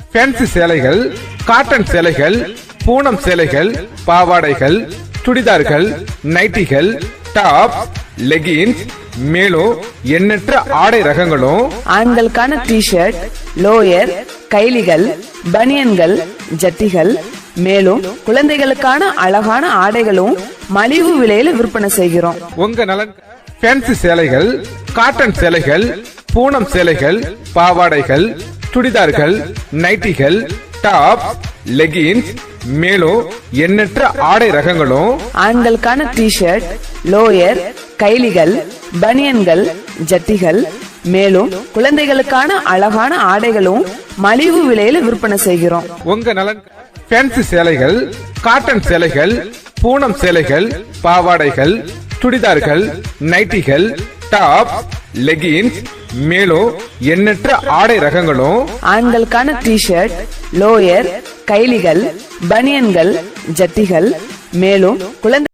Fancy சேலைகள் cotton சேலைகள் பூனம் சேலைகள் பாவாடைகள் சுடிதார்கள் நைட்டிகள் டாப் லெகின்ஸ் மேலும் எண்ணற்ற ஆடை ரகங்களும் ஆண்களுக்கான டி ஷர்ட் லோயர் கைலிகள் பனியன்கள் ஜட்டிகள் மேலும் குழந்தைகளுக்கான அழகான ஆடைகளும் மலிவு விலையில விற்பனை செய்கிறோம். உங்க நலன் ஃபேன்சி சேலைகள் காட்டன் சேலைகள் பூனம் சேலைகள் பாவாடைகள் சுடிதார்கள் நைட்டிகள் டாப் லெகின்ஸ் மேலும் எண்ணற்ற ஆடை ரகங்களும் ஆண்களுக்கான டி ஷர்ட் லோயர் கைலிகள் பனியன்கள் ஜட்டிகள் மேலும் குழந்தைகளுக்கான அழகான ஆடைகளும் மலிவு விலையில விற்பனை செய்கிறோம். உங்க நலன் ஃபேன்சி சேலைகள் காட்டன் சேலைகள் பூனம் சேலைகள் பாவாடைகள் சுடிதார்கள் நைட்டிகள் டாப் லெகின்ஸ் மேலும் எண்ணற்ற ஆடை ரகங்களும். ஆண்களுக்கான டி ஷர்ட் லோயர் கைலிகள் பனியன்கள் ஜட்டிகள் மேலும் குழந்தை